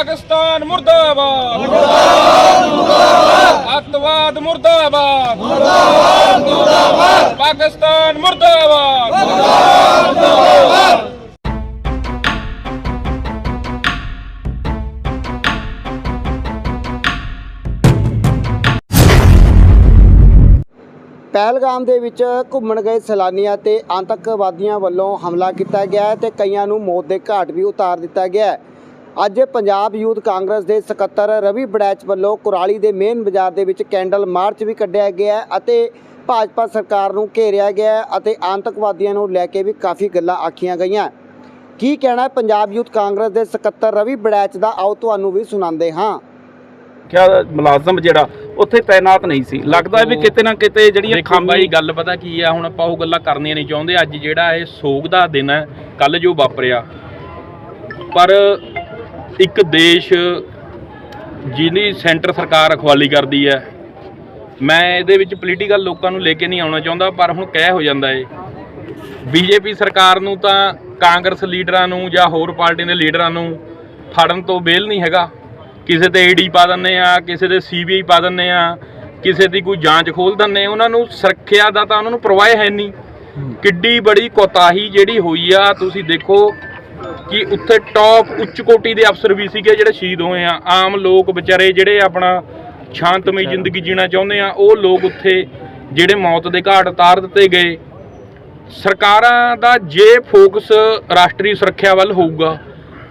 ਪਾਕਿਸਤਾਨ ਮੁਰਦਾਬਾਦ। ਮੁਰਦਾਬਾਦ। ਮੁਰਦਾਬਾਦ ਅੱਤਵਾਦ ਮੁਰਦਾਬਾਦ। ਮੁਰਦਾਬਾਦ ਮੁਰਦਾਬਾਦ। ਪਾਕਿਸਤਾਨ ਮੁਰਦਾਬਾਦ। ਮੁਰਦਾਬਾਦ ਮੁਰਦਾਬਾਦ। ਪਹਿਲਗਾਮ ਦੇ ਵਿੱਚ ਘੁੰਮਣ ਗਏ ਸੈਲਾਨੀਆਂ ਤੇ ਆਤੰਕਵਾਦੀਆਂ ਵੱਲੋਂ ਹਮਲਾ ਕੀਤਾ ਗਿਆ ਤੇ ਕਈਆਂ ਨੂੰ ਮੌਤ ਦੇ ਘਾਟ ਵੀ ਉਤਾਰ ਦਿੱਤਾ ਗਿਆ ਅੱਜ ਪੰਜਾਬ ਯੂਥ ਕਾਂਗਰਸ ਦੇ ਸਕੱਤਰ ਰਵੀ ਬੜੈਚ ਵੱਲੋਂ ਕੁਰਾਲੀ ਦੇ ਮੇਨ ਬਾਜ਼ਾਰ ਦੇ ਵਿੱਚ ਕੈਂਡਲ ਮਾਰਚ ਵੀ ਕੱਢਿਆ ਗਿਆ ਹੈ ਅਤੇ ਭਾਜਪਾ ਸਰਕਾਰ ਨੂੰ ਘੇਰਿਆ ਗਿਆ ਹੈ ਅਤੇ ਆਤੰਕਵਾਦੀਆਂ ਨੂੰ ਲੈ ਕੇ ਵੀ ਕਾਫੀ ਗੱਲਾਂ ਆਖੀਆਂ ਗਈਆਂ ਕੀ ਕਹਿਣਾ ਹੈ? ਪੰਜਾਬ ਯੂਥ ਕਾਂਗਰਸ ਦੇ ਸਕੱਤਰ ਰਵੀ ਬੜੈਚ ਦਾ ਆਓ ਤੁਹਾਨੂੰ ਵੀ ਸੁਣਾਉਂਦੇ ਹਾਂ। ਕਿਆ ਮੁਲਾਜ਼ਮ ਜਿਹੜਾ ਉੱਥੇ ਤਾਇਨਾਤ ਨਹੀਂ ਸੀ। ਲੱਗਦਾ ਵੀ ਕਿਤੇ ਨਾ ਕਿਤੇ ਬਾਈ ਖਾਮੀ ਗੱਲ ਪਤਾ ਕੀ ਆ? ਹੁਣ ਆਪਾਂ ਉਹ ਗੱਲਾਂ ਕਰਨੀਆਂ ਨਹੀਂ ਚਾਹੁੰਦੇ। ਅੱਜ ਜਿਹੜਾ ਇਹ ਸੋਗ ਦਾ ਦਿਨ ਹੈ ਕੱਲ ਜੋ ਵਾਪਰਿਆ। ਪਰ ਇੱਕ ਦੇਸ਼ ਜਿਹਦੀ ਸੈਂਟਰ ਸਰਕਾਰ ਅਖਵਾਲੀ ਕਰਦੀ ਹੈ। ਮੈਂ ਇਹਦੇ ਵਿੱਚ ਪੋਲੀਟੀਕਲ ਲੋਕਾਂ ਨੂੰ ਲੈ ਕੇ ਨਹੀਂ ਆਉਣਾ ਚਾਹੁੰਦਾ ਪਰ ਹੁਣ ਕਹਿ ਹੋ ਜਾਂਦਾ ਏ। ਬੀਜੇਪੀ ਸਰਕਾਰ ਨੂੰ ਤਾਂ ਕਾਂਗਰਸ ਲੀਡਰਾਂ ਨੂੰ ਜਾਂ ਹੋਰ ਪਾਰਟੀ ਦੇ ਲੀਡਰਾਂ ਨੂੰ ਫੜਨ ਤੋਂ ਬੇਲ ਨਹੀਂ ਹੈਗਾ। ਕਿਸੇ ਤੇ ਈਡੀ ਪਾ ਦਿੰਦੇ ਆ ਕਿਸੇ ਦੇ ਸੀਬੀਆਈ ਪਾ ਦਿੰਦੇ ਆ ਕਿਸੇ ਦੀ ਕੋਈ ਜਾਂਚ ਖੋਲ ਆ ਉਹਨਾਂ ਨੂੰ ਸੁਰੱਖਿਆ ਦਾ ਤਾਂ ਉਹਨਾਂ ਨੂੰ ਪਰਵਾਹ ਹੈ ਨਹੀਂ। ਕਿੱਡੀ ਬੜੀ ਕੋਤਾਹੀ ਜਿਹੜੀ ਹੋਈ ਆ ਤੁਸੀਂ ਦੇਖੋ ਕਿ ਉੱਥੇ ਟੌਪ ਉੱਚ ਕੋਟੀ ਦੇ ਅਫਸਰ ਵੀ ਸੀਗੇ ਜਿਹੜੇ ਸ਼ਹੀਦ ਹੋਏ ਆ। ਆਮ ਲੋਕ ਵਿਚਾਰੇ ਜਿਹੜੇ ਆਪਣਾ ਸ਼ਾਂਤਮਈ ਜ਼ਿੰਦਗੀ ਜੀਣਾ ਚਾਹੁੰਦੇ ਆ ਉਹ ਲੋਕ ਉੱਥੇ ਜਿਹੜੇ ਮੌਤ ਦੇ ਘਾਟ ਉਤਾਰ ਦਿੱਤੇ ਗਏ। ਸਰਕਾਰਾਂ ਦਾ ਜੇ ਫੋਕਸ ਰਾਸ਼ਟਰੀ ਸੁਰੱਖਿਆ ਵੱਲ ਹੋਊਗਾ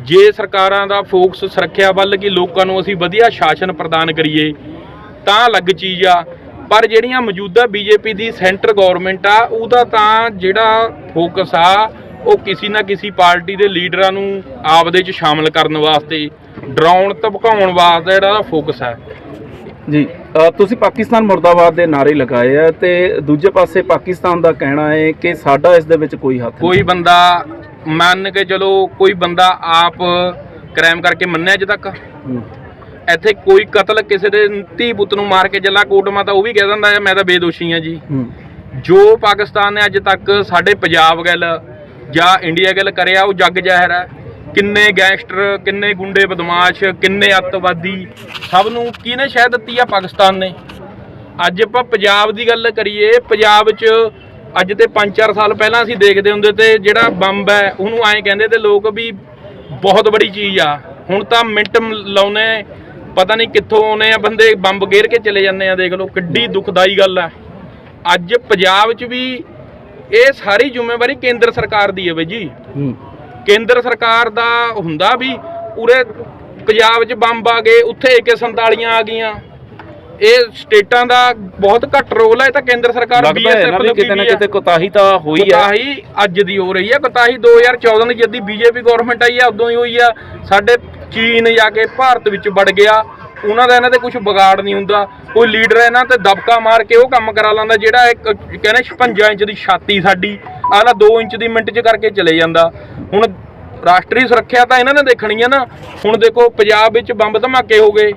ਜੇ ਸਰਕਾਰਾਂ ਦਾ ਫੋਕਸ ਸੁਰੱਖਿਆ ਵੱਲ ਕਿ ਲੋਕਾਂ ਨੂੰ ਅਸੀਂ ਵਧੀਆ ਸ਼ਾਸਨ ਪ੍ਰਦਾਨ ਕਰੀਏ ਤਾਂ ਅਲੱਗ ਚੀਜ਼ ਆ। ਪਰ ਜਿਹੜੀਆਂ ਮੌਜੂਦਾ ਬੀਜੇਪੀ ਦੀ ਸੈਂਟਰ ਗਵਰਨਮੈਂਟ ਆ ਉਹਦਾ ਤਾਂ ਜਿਹੜਾ ਫੋਕਸ ਆ ਉਹ ਕਿਸੇ ਨਾ ਕਿਸੇ ਪਾਰਟੀ ਦੇ ਲੀਡਰਾਂ ਨੂੰ ਆਪਦੇ ਚ ਸ਼ਾਮਲ ਕਰਨ ਵਾਸਤੇ ਡਰਾਉਣ ਧਮਕਾਉਣ ਵਾਸਤੇ ਜਿਹੜਾ ਫੋਕਸ ਹੈ। ਜੀ ਤੁਸੀਂ ਪਾਕਿਸਤਾਨ ਮੁਰਦਾਬਾਦ ਦੇ ਨਾਰੇ ਲਗਾਏ ਆ ਤੇ ਦੂਜੇ ਪਾਸੇ ਪਾਕਿਸਤਾਨ ਦਾ ਕਹਿਣਾ ਹੈ ਕਿ ਸਾਡਾ ਇਸ ਦੇ ਵਿੱਚ ਕੋਈ ਹੱਥ ਨਹੀਂ। ਕੋਈ ਬੰਦਾ ਮੰਨ ਕੇ ਚਲੋ ਕੋਈ ਬੰਦਾ ਆਪ ਕ੍ਰਾਈਮ ਕਰਕੇ ਮੰਨਿਆ ਅਜੇ ਤੱਕ। ਇੱਥੇ ਕੋਈ ਕਤਲ ਕਿਸੇ ਦੇ ਧੀ ਪੁੱਤ ਨੂੰ ਮਾਰ ਕੇ ਜੱਲਾ ਕੋਟਮਾ ਤਾਂ ਉਹ ਵੀ ਕਹਿ ਦਿੰਦਾ ਮੈਂ ਤਾਂ ਬੇਦੋਸ਼ੀ ਹਾਂ ਜੀ। ਜੋ ਪਾਕਿਸਤਾਨ ਨੇ ਅੱਜ ਤੱਕ ਸਾਡੇ ਪੰਜਾਬ ਗੱਲ ਜਾਂ ਇੰਡੀਆ ਗੱਲ ਕਰਿਆ ਉਹ ਜੱਗ ਜ਼ਹਿਰ ਹੈ। ਕਿੰਨੇ ਗੈਂਗਸਟਰ, ਕਿੰਨੇ ਗੁੰਡੇ ਬਦਮਾਸ਼, ਕਿੰਨੇ ਅੱਤਵਾਦੀ, ਸਭ ਨੂੰ ਕਿਹਨੇ ਸ਼ਹਿ ਦਿੱਤੀ ਆ ਪਾਕਿਸਤਾਨ ਨੇ? ਅੱਜ ਆਪਾਂ ਪੰਜਾਬ ਦੀ ਗੱਲ ਕਰੀਏ, ਪੰਜਾਬ 'ਚ ਅੱਜ ਤੇ 5-4 ਸਾਲ ਪਹਿਲਾਂ ਅਸੀਂ ਦੇਖਦੇ ਹੁੰਦੇ ਤੇ ਜਿਹੜਾ ਬੰਬ ਹੈ, ਉਹਨੂੰ ਐਂ ਕਹਿੰਦੇ ਤੇ ਲੋਕ ਵੀ ਬਹੁਤ ਬੜੀ ਚੀਜ਼ ਆ। ਹੁਣ ਤਾਂ ਮਿੰਟ ਮ- ਲਾਉਨੇ, ਪਤਾ ਨਹੀਂ ਕਿੱਥੋਂ ਆਉਨੇ ਆ ਬੰਦੇ, ਬੰਬ ਗੇਰ ਕੇ ਚਲੇ ਜਾਂਦੇ ਆ, ਦੇਖ ਲਓ, ਕਿੱਡੀ ਦੁਖਦਾਈ ਗੱਲ ਆ। ਅੱਜ ਪੰਜਾਬ 'ਚ ਵੀ ਇਹ ਸਾਰੀ ਜ਼ਿੰਮੇਵਾਰੀ ਕੇਂਦਰ ਸਰਕਾਰ ਦੀ ਹੈ ਬਈ ਜੀ। ਹੂੰ। ਕੇਂਦਰ ਸਰਕਾਰ ਦਾ ਹੁੰਦਾ ਵੀ ਉਰੇ ਪੰਜਾਬ 'ਚ ਬੰਬ ਆ ਗਏ ਉੱਥੇ AK47 ਆ ਗਈਆਂ। ਇਹ ਸਟੇਟਾਂ ਦਾ ਬਹੁਤ ਘੱਟ ਰੋਲ ਹੈ ਇਹ ਤਾਂ ਕੇਂਦਰ ਸਰਕਾਰ ਹੈ ਵੀ ਲੱਗੀ ਕਿਤੇ ਨਾ। ਕਿਤੇ ਕੋਤਾਹੀ ਤਾਂ ਹੋਈ ਹੈ। ਕੋਤਾਹੀ ਅੱਜ ਦੀ ਹੋ ਰਹੀ ਹੈ ਕੋਤਾਹੀ 2014 ਦੀ ਜਦ ਦੀ ਬੀਜੇਪੀ ਗਵਰਨਮੈਂਟ ਆਈ ਆ ਉਦੋਂ ਹੀ ਹੋਈ ਆ ਸਾਡੇ ਚੀਨ ਜਾ ਕੇ ਭਾਰਤ ਵਿੱਚ ਵੜ ਗਿਆ। ਉਹਨਾਂ ਦਾ ਇਹਨਾਂ ਤੇ ਕੁਝ ਵਿਗਾੜ ਨਹੀਂ ਹੁੰਦਾ। ਕੋਈ ਲੀਡਰ ਇਹਨਾਂ ਤੇ ਦਬਕਾ ਮਾਰ ਕੇ ਉਹ ਕੰਮ ਕਰਾ ਲੈਂਦਾ, ਜਿਹੜਾ ਇੱਕ ਕਹਿੰਦੇ 56 ਇੰਚ ਦੀ ਛਾਤੀ ਸਾਡੀ ਆਲਾ 2 ਇੰਚ ਦੀ ਮਿੰਟ 'ਚ ਕਰਕੇ ਚਲੇ ਜਾਂਦਾ। ਹੁਣ ਰਾਸ਼ਟਰੀ ਸੁਰੱਖਿਆ ਤਾਂ ਇਹਨਾਂ ਨੇ ਦੇਖਣੀ ਹੈ ਨਾ। ਹੁਣ ਦੇਖੋ, ਪੰਜਾਬ ਵਿੱਚ ਬੰਬ ਧਮਾਕੇ ਹੋ ਗਏ।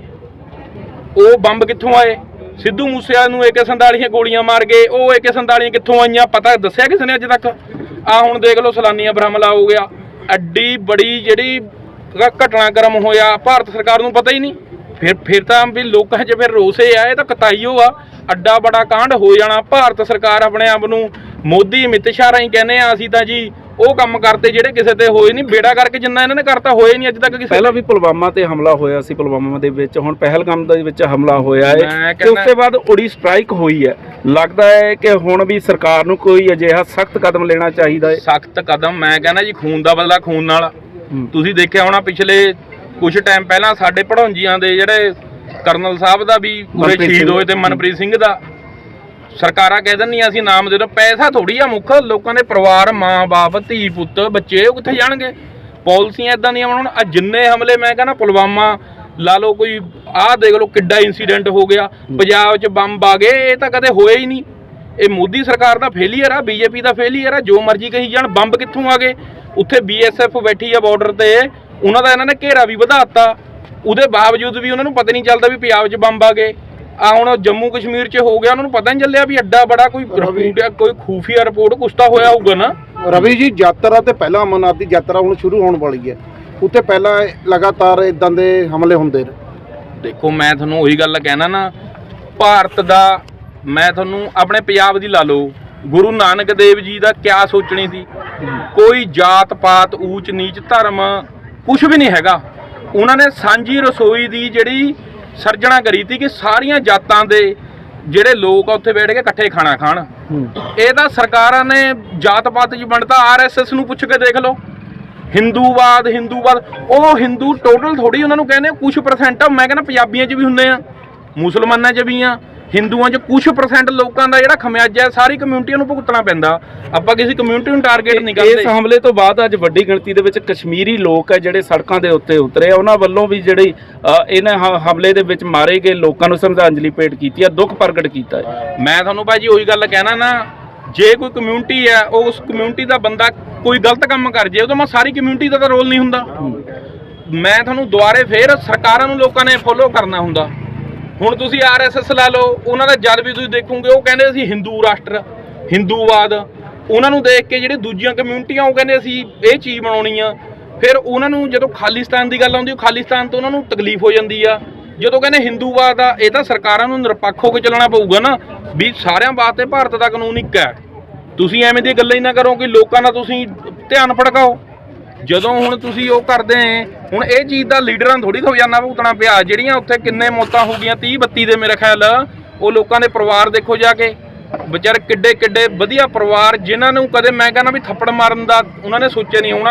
ਉਹ ਬੰਬ ਕਿੱਥੋਂ ਆਏ? ਸਿੱਧੂ ਮੂਸੇਵਾਲ ਨੂੰ AK47 ਗੋਲੀਆਂ ਮਾਰ ਗਏ ਉਹ AK47 ਕਿੱਥੋਂ ਆਈਆਂ? ਪਤਾ ਦੱਸਿਆ ਕਿਸੇ ਨੇ ਅੱਜ ਤੱਕ? ਆ ਹੁਣ ਦੇਖ ਲਓ, ਸਲਾਨੀਆ ਬ੍ਰਹਮਲਾ ਹੋ ਗਿਆ। ਐਡੀ ਬੜੀ ਜਿਹੜੀ ਘਟਨਾਕ੍ਰਮ ਹੋਇਆ, ਭਾਰਤ ਸਰਕਾਰ ਨੂੰ ਪਤਾ ਹੀ ਨਹੀਂ। ਫਿਰ ਫਿਰ ਤਾਂ ਵੀ ਲੋਕਾਂ 'ਚ ਫਿਰ ਰੋਸੇ ਆ ਇਹ ਤਾਂ ਕਤਾਈਓ ਆ। ਅੱਡਾ ਬੜਾ ਕਾਂਡ ਹੋ ਜਾਣਾ। ਭਾਰਤ ਸਰਕਾਰ ਆਪਣੇ ਆਪ ਨੂੰ ਮੋਦੀ ਅਮਿਤ ਸ਼ਾਹ ਰਾਹੀਂ ਕਹਿੰਦੇ ਆ ਅਸੀਂ ਤਾਂ ਜੀ ਉਹ ਕੰਮ ਕਰਤੇ ਜਿਹੜੇ ਕਿਸੇ ਤੇ ਹੋਏ ਨਹੀਂ। ਬੇੜਾ ਕਰਕੇ ਜਿੰਨਾ ਇਹਨਾਂ ਨੇ ਕਰਤਾ ਹੋਏ ਨਹੀਂ ਅੱਜ ਤੱਕ ਕਿਸੇ ਪਹਿਲਾਂ ਵੀ ਪੁਲਵਾਮਾ ਤੇ ਹਮਲਾ ਹੋਇਆ ਸੀ ਪੁਲਵਾਮਾ ਦੇ ਵਿੱਚ। ਹੁਣ ਪਹਿਲਗਾਮ ਦੇ ਵਿੱਚ ਹਮਲਾ ਹੋਇਆ ਹੈ। ਤੇ ਉਸ ਤੋਂ ਬਾਅਦ ਉੜੀ ਸਟ੍ਰਾਈਕ ਹੋਈ ਹੈ। ਲੱਗਦਾ ਹੈ ਕਿ ਹੁਣ ਵੀ ਸਰਕਾਰ ਨੂੰ ਕੋਈ ਅਜਿਹਾ ਸਖਤ ਕਦਮ ਲੈਣਾ ਚਾਹੀਦਾ ਹੈ। ਸਖਤ ਕਦਮ ਮੈਂ ਕਹਿੰਦਾ ਜੀ ਖੂਨ ਦਾ ਬਦਲਾ ਖੂਨ ਨਾਲ। ਤੁਸੀਂ ਦੇਖਿਆ ਹੋਣਾ ਪਿਛਲੇ ਕੁਝ ਟਾਈਮ ਪਹਿਲਾਂ ਸਾਡੇ ਪੜਾਉਂਜੀਆਂ ਦੇ ਜਿਹੜੇ ਕਰਨਲ ਸਾਹਿਬ ਦਾ ਵੀ ਪੂਰੇ ਮਨਪ੍ਰੀਤ ਸ਼ਹੀਦ ਸਿੰਘ। ਹੋਏ ਤੇ ਮਨਪ੍ਰੀਤ ਸਿੰਘ ਦਾ ਸਰਕਾਰਾਂ ਕਹਿ ਦਿੰਦੀਆਂ ਅਸੀਂ ਨਾਮ ਦੇ ਦੋ ਪੈਸਾ ਥੋੜੀ ਆ ਮੁੱਖ ਲੋਕਾਂ ਦੇ ਪਰਿਵਾਰ ਮਾਂ-ਬਾਪ ਧੀ ਪੁੱਤ ਬੱਚੇ ਉਹ ਕਿੱਥੇ ਜਾਣਗੇ? ਪਾਲਿਸੀਆਂ ਇਦਾਂ ਦੀਆਂ ਬਣਾਉਣ ਆ ਜਿੰਨੇ ਹਮਲੇ ਮੈਂ ਕਹਿੰਦਾ ਪੁਲਵਾਮਾ ਲਾ ਲਓ ਕੋਈ ਆਹ ਦੇਖ ਲਓ ਕਿੱਡਾ ਇਨਸੀਡੈਂਟ ਹੋ ਗਿਆ ਪੰਜਾਬ 'ਚ ਬੰਬ ਆ ਗਏ ਇਹ ਤਾਂ ਕਦੇ ਹੋਏ ਹੀ ਨਹੀਂ। ਇਹ ਮੋਦੀ ਸਰਕਾਰ ਦਾ ਫੇਲੀਅਰ ਆ ਬੀਜੇਪੀ ਦਾ ਫੇਲੀਅਰ ਆ ਜੋ ਮਰਜ਼ੀ ਕਹੀ ਜਾਣ ਬੰਬ ਕਿੱਥੋਂ ਆ ਗਏ? ਉੱਥੇ ਬੀਐਸਐਫ ਬੈਠੀ ਆ ਬਾਰਡਰ ਤੇ ਉਹਨਾਂ ਦਾ ਇਹਨਾਂ ਨੇ ਘੇਰਾ ਵੀ ਵਧਾਤਾ। ਉਹਦੇ ਬਾਵਜੂਦ ਵੀ ਉਹਨਾਂ ਨੂੰ ਪਤਾ ਨਹੀਂ ਚੱਲਦਾ ਵੀ ਪੰਜਾਬ 'ਚ ਬੰਬ ਆ ਗਏ। ਆ ਹੁਣ ਜੰਮੂ ਕਸ਼ਮੀਰ 'ਚ ਹੋ ਗਿਆ ਉਹਨਾਂ ਨੂੰ ਪਤਾ ਨਹੀਂ ਚੱਲਿਆ ਵੀ ਐਡਾ ਬੜਾ ਕੋਈ ਰਿਪੋਰਟ ਆ, ਕੋਈ ਖੂਫੀਆ ਰਿਪੋਰਟ ਕੁਛ ਤਾਂ ਹੋਇਆ ਹੋਊਗਾ ਨਾ। ਰਵੀ ਜੀ ਯਾਤਰਾ ਤੇ ਪਹਿਲਾਂ ਅਮਰਨਾਥ ਦੀ ਯਾਤਰਾ ਹੁਣ ਸ਼ੁਰੂ ਹੋਣ ਵਾਲੀ ਹੈ। ਉੱਤੇ ਪਹਿਲਾਂ ਲਗਾਤਾਰ ਇਦਾਂ ਦੇ ਹਮਲੇ ਹੁੰਦੇ ਨੇ ਦੇਖੋ ਮੈਂ ਤੁਹਾਨੂੰ ਉਹੀ ਗੱਲ ਕਹਿਣਾ ਨਾ ਭਾਰਤ ਦਾ ਮੈਂ ਤੁਹਾਨੂੰ ਆਪਣੇ ਪੰਜਾਬ ਦੀ ਲਾ ਲਓ। ਗੁਰੂ ਨਾਨਕ ਦੇਵ ਜੀ ਦਾ ਕਿਆ ਸੋਚਣੀ ਸੀ? ਕੋਈ ਜਾਤ ਪਾਤ ਊਚ ਨੀਚ ਧਰਮ ਕੁਝ ਵੀ ਨਹੀਂ ਹੈਗਾ। ਉਹਨਾਂ ਨੇ ਸਾਂਝੀ ਰਸੋਈ ਦੀ ਜਿਹੜੀ ਸਰਜਣਾ ਕਰੀ ਸੀ ਕਿ ਸਾਰੀਆਂ ਜਾਤਾਂ ਦੇ ਜਿਹੜੇ ਲੋਕ ਆ ਉੱਥੇ ਬੈਠ ਕੇ ਇਕੱਠੇ ਖਾਣਾ ਖਾਣ। ਇਹ ਤਾਂ ਸਰਕਾਰਾਂ ਨੇ ਜਾਤ ਪਾਤ ਜੀ ਬਣਤਾ ਆਰਐਸਐਸ ਨੂੰ ਪੁੱਛ ਕੇ ਦੇਖ ਲਓ। ਹਿੰਦੂਵਾਦ ਹਿੰਦੂਵਾਦ ਉਹ ਹਿੰਦੂ ਟੋਟਲ ਥੋੜੀ ਉਹਨਾਂ ਨੂੰ ਕਹਿੰਦੇ ਕੁਝ ਪਰਸੈਂਟ ਮੈਂ ਕਹਿੰਦਾ ਪੰਜਾਬੀਆਂ 'ਚ ਵੀ ਹੁੰਦੇ ਆ ਮੁਸਲਮਾਨਾਂ 'ਚ ਵੀ ਆ ਹਿੰਦੂਆਂ 'ਚ ਕੁਝ ਪਰਸੈਂਟ ਲੋਕਾਂ ਦਾ ਜਿਹੜਾ ਖਮਿਆਜਾ ਹੈ ਸਾਰੀ ਕਮਿਊਨਿਟੀ ਨੂੰ ਭੁਗਤਣਾ ਪੈਂਦਾ। ਆਪਾਂ ਕਿਸੇ ਕਮਿਊਨਿਟੀ ਨੂੰ ਟਾਰਗੇਟ ਨਹੀਂ ਇਸ ਕਰਦੇ ਹਮਲੇ ਤੋਂ ਬਾਅਦ ਅੱਜ ਵੱਡੀ ਗਿਣਤੀ ਦੇ ਵਿੱਚ ਕਸ਼ਮੀਰੀ ਲੋਕ ਹੈ ਜਿਹੜੇ ਸੜਕਾਂ ਦੇ ਉੱਤੇ ਉਤਰੇ ਆ, ਉਹਨਾਂ ਵੱਲੋਂ ਵੀ ਜਿਹੜੀ ਇਹਨਾਂ ਹਮਲੇ ਦੇ ਵਿੱਚ ਮਾਰੇ ਗਏ ਲੋਕਾਂ ਨੂੰ ਸ਼ਰਧਾਂਜਲੀ ਭੇਟ ਕੀਤੀ ਹੈ ਦੁੱਖ ਪ੍ਰਗਟ ਕੀਤਾ ਹੈ। ਮੈਂ ਤੁਹਾਨੂੰ ਭਾਜੀ ਉਹੀ ਗੱਲ ਕਹਿਣਾ ਨਾ ਜੇ ਕੋਈ ਕਮਿਊਨਿਟੀ ਹੈ ਉਹ ਉਸ ਕਮਿਊਨਿਟੀ ਦਾ ਬੰਦਾ ਕੋਈ ਗਲਤ ਕੰਮ ਕਰ ਜੇ ਤਾਂ ਮੈਂ ਸਾਰੀ ਕਮਿਊਨਿਟੀ ਦਾ ਤਾਂ ਰੋਲ ਨਹੀਂ ਹੁੰਦਾ। ਮੈਂ ਤੁਹਾਨੂੰ ਦੁਬਾਰੇ ਫੇਰ ਸਰਕਾਰਾਂ ਨੂੰ ਲੋਕਾਂ ਨੇ ਫੋਲੋ ਕਰਨਾ ਹੁੰਦਾ। ਹੁਣ ਤੁਸੀਂ ਆਰਐਸਐਸ ਲਾ ਲਓ, ਉਹਨਾਂ ਦਾ ਜਦ ਵੀ ਤੁਸੀਂ ਦੇਖੋਗੇ, ਉਹ ਕਹਿੰਦੇ ਅਸੀਂ ਹਿੰਦੂ ਰਾਸ਼ਟਰ ਹਿੰਦੂਵਾਦ ਉਹਨਾਂ ਨੂੰ ਦੇਖ ਕੇ ਜਿਹੜੇ ਦੂਜੀਆਂ ਕਮਿਊਨਿਟੀਆਂ ਉਹ ਕਹਿੰਦੇ ਅਸੀਂ ਇਹ ਚੀਜ਼ ਬਣਾਉਣੀ ਆ। ਫਿਰ ਉਹਨਾਂ ਨੂੰ ਜਦੋਂ ਖਾਲਿਸਤਾਨ ਦੀ ਗੱਲ ਆਉਂਦੀ, ਉਹ ਖਾਲਿਸਤਾਨ ਤੋਂ ਉਹਨਾਂ ਨੂੰ ਤਕਲੀਫ ਹੋ ਜਾਂਦੀ ਆ। ਜਦੋਂ ਕਹਿੰਦੇ ਹਿੰਦੂਵਾਦ ਆ, ਇਹ ਤਾਂ ਸਰਕਾਰਾਂ ਨੂੰ ਨਿਰਪੱਖ ਹੋ ਕੇ ਚੱਲਣਾ ਪਊਗਾ ਨਾ, ਵੀ ਸਾਰਿਆਂ ਵਾਸਤੇ ਭਾਰਤ ਦਾ ਕਾਨੂੰਨ ਇੱਕ ਹੈ। ਤੁਸੀਂ ਐਵੇਂ ਦੀਆਂ ਗੱਲਾਂ ਹੀ ਨਾ ਕਰੋ ਕਿ ਲੋਕਾਂ ਦਾ ਤੁਸੀਂ ਧਿਆਨ ਭੜਕਾਓ। ਜਦੋਂ ਹੁਣ ਤੁਸੀਂ ਉਹ ਕਰਦੇ ਹੁਣ ਇਹ ਚੀਜ਼ ਦਾ ਲੀਡਰਾਂ ਥੋੜੀ ਖਜ਼ਾਨਾ ਭੁਗਤਣਾ ਪਿਆ, ਜਿਹੜੀਆਂ ਉੱਥੇ ਕਿੰਨੇ ਮੌਤਾਂ ਹੋ ਗਈਆਂ 30 32 ਦੇ ਮੇਰੇ ਖਿਆਲ, ਉਹ ਲੋਕਾਂ ਦੇ ਪਰਿਵਾਰ ਦੇਖੋ ਜਾ ਕੇ। ਵਿਚਾਰੇ ਕਿੱਡੇ ਕਿੱਡੇ ਵਧੀਆ ਪਰਿਵਾਰ, ਜਿਨ੍ਹਾਂ ਨੂੰ ਕਦੇ ਮੈਂ ਕਹਿੰਦਾ ਵੀ ਥੱਪੜ ਮਾਰਨ ਦਾ ਉਹਨਾਂ ਨੇ ਸੋਚਿਆ ਨਹੀਂ ਹੋਣਾ।